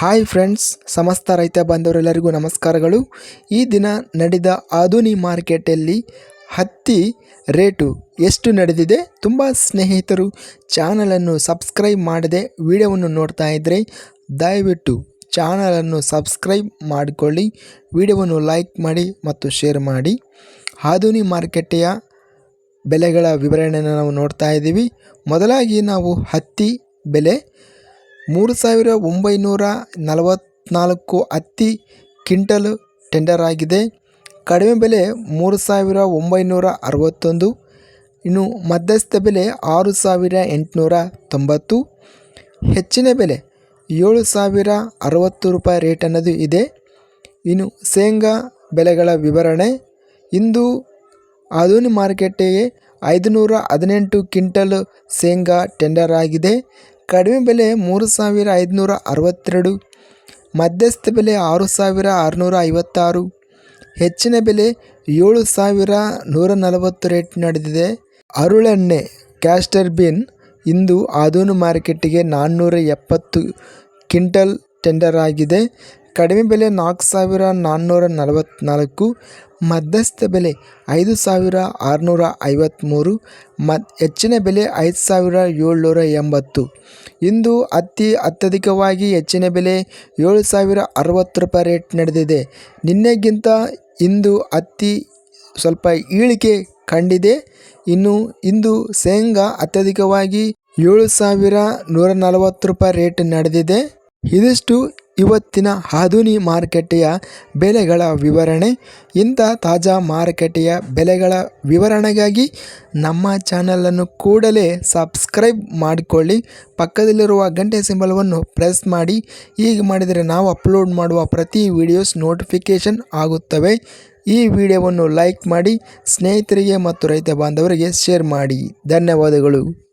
Hi friends, ಸಮಸ್ತ ರೈತ ಬಾಂಧವರೆಲ್ಲರಿಗೂ ನಮಸ್ಕಾರಗಳು. ಈ ದಿನ ನಡೆದ ಆಧುನಿ ಮಾರ್ಕೆಟಲ್ಲಿ ಹತ್ತಿ ರೇಟು ಎಷ್ಟು ನಡೆದಿದೆ ತುಂಬ ಸ್ನೇಹಿತರು ಚಾನಲನ್ನು ಸಬ್ಸ್ಕ್ರೈಬ್ ಮಾಡದೆ ವಿಡಿಯೋವನ್ನು ನೋಡ್ತಾ ಇದ್ದರೆ ದಯವಿಟ್ಟು ಚಾನಲನ್ನು ಸಬ್ಸ್ಕ್ರೈಬ್ ಮಾಡಿಕೊಳ್ಳಿ, ವಿಡಿಯೋವನ್ನು ಲೈಕ್ ಮಾಡಿ ಮತ್ತು ಶೇರ್ ಮಾಡಿ. ಆಧುನಿ ಮಾರುಕಟ್ಟೆಯ ಬೆಲೆಗಳ ವಿವರಣೆಯನ್ನು ನಾವು ನೋಡ್ತಾ ಇದ್ದೀವಿ. ಮೊದಲಾಗಿ ನಾವು ಹತ್ತಿ ಬೆಲೆ ಮೂರು ಸಾವಿರ ಒಂಬೈನೂರ ನಲವತ್ತ್ನಾಲ್ಕು ಹತ್ತಿ ಕ್ವಿಂಟಲ್ ಟೆಂಡರ್ ಆಗಿದೆ. ಕಡಿಮೆ ಬೆಲೆ ಮೂರು ಸಾವಿರ ಒಂಬೈನೂರ ಅರವತ್ತೊಂದು, ಇನ್ನು ಮಧ್ಯಸ್ಥ ಬೆಲೆ ಆರು ಸಾವಿರ ಎಂಟುನೂರ ತೊಂಬತ್ತು, ಹೆಚ್ಚಿನ ಬೆಲೆ ಏಳು ಸಾವಿರ ಅರವತ್ತು ರೂಪಾಯಿ ರೇಟ್ ಅನ್ನೋದು ಇದೆ. ಇನ್ನು ಶೇಂಗಾ ಬೆಲೆಗಳ ವಿವರಣೆ, ಇಂದು ಆಧುನಿ ಮಾರುಕಟ್ಟೆಗೆ ಐದುನೂರ ಹದಿನೆಂಟು ಕ್ವಿಂಟಲ್ ಶೇಂಗಾ ಟೆಂಡರ್ ಆಗಿದೆ. ಕಡಿಮೆ ಬೆಲೆ ಮೂರು ಸಾವಿರ ಐದುನೂರ ಅರವತ್ತೆರಡು, ಮಧ್ಯಸ್ಥ ಬೆಲೆ ಆರು ಸಾವಿರ ಆರುನೂರ ಐವತ್ತಾರು, ಹೆಚ್ಚಿನ ಬೆಲೆ ಏಳು ಸಾವಿರ ನೂರ ನಲವತ್ತು ರೇಟ್ ನಡೆದಿದೆ. ಅರುಳೆಣ್ಣೆ, ಕ್ಯಾಸ್ಟರ್ ಬಿನ್ ಇಂದು ಆದೂನು ಮಾರ್ಕೆಟಿಗೆ ನಾನ್ನೂರ ಎಪ್ಪತ್ತು ಕ್ವಿಂಟಲ್ ಟೆಂಡರ್ ಆಗಿದೆ. ಕಡಿಮೆ ಬೆಲೆ ನಾಲ್ಕು ಸಾವಿರ ನಾನ್ನೂರ ನಲವತ್ತ್ನಾಲ್ಕು ಮಧ್ಯಸ್ಥ ಬೆಲೆ ಐದು ಸಾವಿರ ಆರುನೂರ ಐವತ್ತ್ಮೂರು ಮ ಹೆಚ್ಚಿನ ಬೆಲೆ ಐದು ಸಾವಿರ ಏಳ್ನೂರ ಎಂಬತ್ತು. ಇಂದು ಅತಿ ಅತ್ಯಧಿಕವಾಗಿ ಹೆಚ್ಚಿನ ಬೆಲೆ ಏಳು ಸಾವಿರ ಅರವತ್ತು ರೂಪಾಯಿ ರೇಟ್ ನಡೆದಿದೆ. ನಿನ್ನೆಗಿಂತ ಇಂದು ಅತಿ ಸ್ವಲ್ಪ ಇಳಿಕೆ ಕಂಡಿದೆ. ಇನ್ನು ಇಂದು ಶೇಂಗಾ ಅತ್ಯಧಿಕವಾಗಿ ಏಳು ಸಾವಿರ ನೂರ ನಲವತ್ತು ರೂಪಾಯಿ ರೇಟ್ ನಡೆದಿದೆ. ಇದಿಷ್ಟು ಇವತ್ತಿನ ಆಧುನಿ ಮಾರುಕಟ್ಟೆಯ ಬೆಲೆಗಳ ವಿವರಣೆ, ಇಂಥ ತಾಜಾ ಮಾರುಕಟ್ಟೆಯ ಬೆಲೆಗಳ ವಿವರಣೆಗಾಗಿ ನಮ್ಮ ಚಾನಲನ್ನು ಕೂಡಲೇ ಸಬ್ಸ್ಕ್ರೈಬ್ ಮಾಡಿಕೊಳ್ಳಿ. ಪಕ್ಕದಲ್ಲಿರುವ ಗಂಟೆ ಸಿಂಬಲವನ್ನು ಪ್ರೆಸ್ ಮಾಡಿ. ಹೀಗೆ ಮಾಡಿದರೆ ನಾವು ಅಪ್ಲೋಡ್ ಮಾಡುವ ಪ್ರತಿ ವಿಡಿಯೋಸ್ ನೋಟಿಫಿಕೇಷನ್ ಆಗುತ್ತವೆ. ಈ ವಿಡಿಯೋವನ್ನು ಲೈಕ್ ಮಾಡಿ, ಸ್ನೇಹಿತರಿಗೆ ಮತ್ತು ರೈತ ಬಾಂಧವರಿಗೆ ಶೇರ್ ಮಾಡಿ. ಧನ್ಯವಾದಗಳು.